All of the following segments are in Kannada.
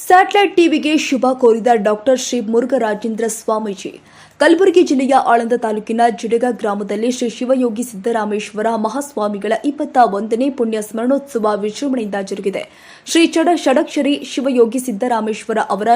ಸ್ಯಾಟಲೈಟ್ ಟಿವಿಗೆ ಶುಭ ಕೋರಿದ ಡಾಕ್ಟರ್ ಶ್ರೀ ಮುರುಘರಾಜೇಂದ್ರ ಸ್ವಾಮೀಜಿ. ಕಲಬುರಗಿ ಜಿಲ್ಲೆಯ ಆಳಂದ ತಾಲೂಕಿನ ಜಿಡಗ ಗ್ರಾಮದಲ್ಲಿ ಶ್ರೀ ಶಿವಯೋಗಿ ಸಿದ್ದರಾಮೇಶ್ವರ ಮಹಾಸ್ವಾಮಿಗಳ ಇಪ್ಪತ್ತ ಒಂದನೇ ಪುಣ್ಯ ಸ್ಮರಣೋತ್ಸವ ವಿಜೃಂಭಣೆಯಿಂದ ಜರುಗಿದೆ. ಶ್ರೀ ಚಡ ಷಡಕ್ಷರಿ ಶಿವಯೋಗಿ ಸಿದ್ದರಾಮೇಶ್ವರ ಅವರ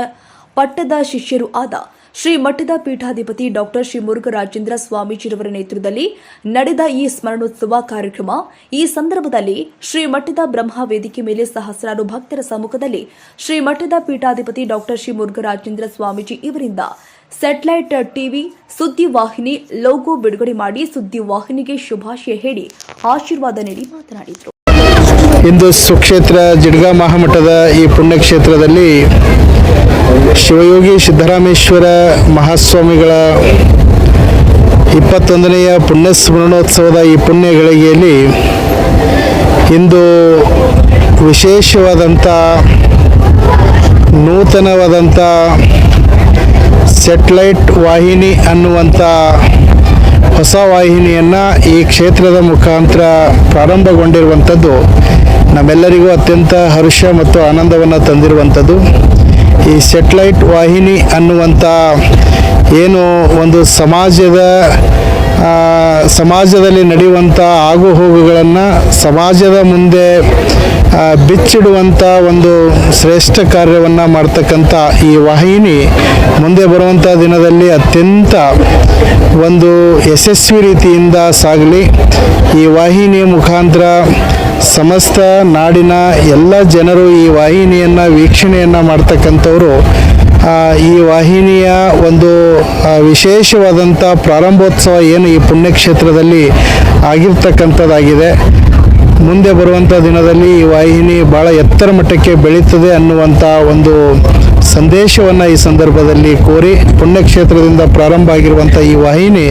ಪಟ್ಟದ ಶಿಷ್ಯರು ಆದ ಶ್ರೀ ಮಠದ ಪೀಠಾಧಿಪತಿ ಡಾಕ್ಟರ್ ಶ್ರೀ ಮುರುಘರಾಜೇಂದ್ರ ಸ್ವಾಮೀಜಿರವರ ನೇತೃತ್ವದಲ್ಲಿ ನಡೆದ ಈ ಸ್ಮರಣೋತ್ಸವ ಕಾರ್ಯಕ್ರಮ. ಈ ಸಂದರ್ಭದಲ್ಲಿ ಶ್ರೀ ಮಠದ ಬ್ರಹ್ಮ ವೇದಿಕೆ ಮೇಲೆ ಸಹಸ್ರಾರು ಭಕ್ತರ ಸಮ್ಮುಖದಲ್ಲಿ ಶ್ರೀ ಮಠದ ಪೀಠಾಧಿಪತಿ ಡಾಕ್ಟರ್ ಶ್ರೀ ಮುರುಘರಾಜೇಂದ್ರ ಸ್ವಾಮೀಜಿ ಇವರಿಂದ ಸ್ಯಾಟಲೈಟ್ ಟಿವಿ ಸುದ್ದಿವಾಹಿನಿ ಲೋಗೋ ಬಿಡುಗಡೆ ಮಾಡಿ ಸುದ್ದಿವಾಹಿನಿಗೆ ಶುಭಾಶಯ ಹೇಳಿ ಆಶೀರ್ವಾದ ನೀಡಿ ಮಾತನಾಡಿದರು. ಇಂದು ಸುಕ್ಷೇತ್ರ, ಜಿಡ್ಗಾ ಮಹಾಮಠದ ಈ ಪುಣ್ಯಕ್ಷೇತ್ರದಲ್ಲಿ ಶಿವಯೋಗಿ ಸಿದ್ದರಾಮೇಶ್ವರ ಮಹಾಸ್ವಾಮಿಗಳ ಇಪ್ಪತ್ತೊಂದನೆಯ ಪುಣ್ಯ ಸ್ಮರಣೋತ್ಸವದ ಈ ಪುಣ್ಯ ಗಳಿಗೆಯಲ್ಲಿ ಇಂದು ವಿಶೇಷವಾದಂಥ ನೂತನವಾದಂಥ ಸೆಟ್ಲೈಟ್ ವಾಹಿನಿ ಅನ್ನುವಂಥ ಹೊಸ ವಾಹಿನಿಯನ್ನು ಈ ಕ್ಷೇತ್ರದ ಮುಖಾಂತರ ಪ್ರಾರಂಭಗೊಂಡಿರುವಂಥದ್ದು ನಮ್ಮೆಲ್ಲರಿಗೂ ಅತ್ಯಂತ ಹರ್ಷ ಮತ್ತು ಆನಂದವನ್ನು ತಂದಿರುವಂಥದ್ದು. ಈ ಸೆಟ್ಲೈಟ್ ವಾಹಿನಿ ಅನ್ನುವಂಥ ಏನು ಒಂದು ಸಮಾಜದ ಸಮಾಜದಲ್ಲಿ ನಡೆಯುವಂಥ ಆಗುಹೋಗುಗಳನ್ನು ಸಮಾಜದ ಮುಂದೆ ಬಿಚ್ಚಿಡುವಂಥ ಒಂದು ಶ್ರೇಷ್ಠ ಕಾರ್ಯವನ್ನು ಮಾಡ್ತಕ್ಕಂಥ ಈ ವಾಹಿನಿ ಮುಂದೆ ಬರುವಂಥ ದಿನದಲ್ಲಿ ಅತ್ಯಂತ ಒಂದು ಯಶಸ್ವಿ ರೀತಿಯಿಂದ ಸಾಗಲಿ. ಈ ವಾಹಿನಿಯ ಮುಖಾಂತರ ಸಮಸ್ತ ನಾಡಿನ ಎಲ್ಲ ಜನರು ಈ ವಾಹಿನಿಯನ್ನು, ವೀಕ್ಷಣೆಯನ್ನು ಮಾಡ್ತಕ್ಕಂಥವರು ಈ ವಾಹಿನಿಯ ಒಂದು ವಿಶೇಷವಾದಂಥ ಪ್ರಾರಂಭೋತ್ಸವ ಏನು ಈ ಪುಣ್ಯಕ್ಷೇತ್ರದಲ್ಲಿ ಆಗಿರ್ತಕ್ಕಂಥದ್ದಾಗಿದೆ. ಮುಂದೆ ಬರುವಂಥ ದಿನದಲ್ಲಿ ಈ ವಾಹಿನಿ ಭಾಳ ಎತ್ತರ ಮಟ್ಟಕ್ಕೆ ಬೆಳೀತದೆ ಅನ್ನುವಂಥ ಒಂದು ಸಂದೇಶವನ್ನು ಈ ಸಂದರ್ಭದಲ್ಲಿ ಕೋರಿ ಪುಣ್ಯಕ್ಷೇತ್ರದಿಂದ ಪ್ರಾರಂಭ ಆಗಿರುವಂಥ ಈ ವಾಹಿನಿ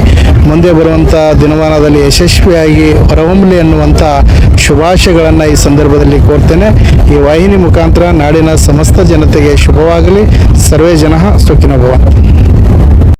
ಮುಂದೆ ಬರುವಂಥ ದಿನಮಾನದಲ್ಲಿ ಯಶಸ್ವಿಯಾಗಿ ಹೊರಹೊಮ್ಮಲಿ ಅನ್ನುವಂಥ ಶುಭಾಶಯಗಳನ್ನು ಈ ಸಂದರ್ಭದಲ್ಲಿ ಕೋರ್ತೇನೆ. ಈ ವಾಹಿನಿ ಮುಖಾಂತರ ನಾಡಿನ ಸಮಸ್ತ ಜನತೆಗೆ ಶುಭವಾಗಲಿ. ಸರ್ವೇ ಜನ ಸುಖಿನ ಭವ.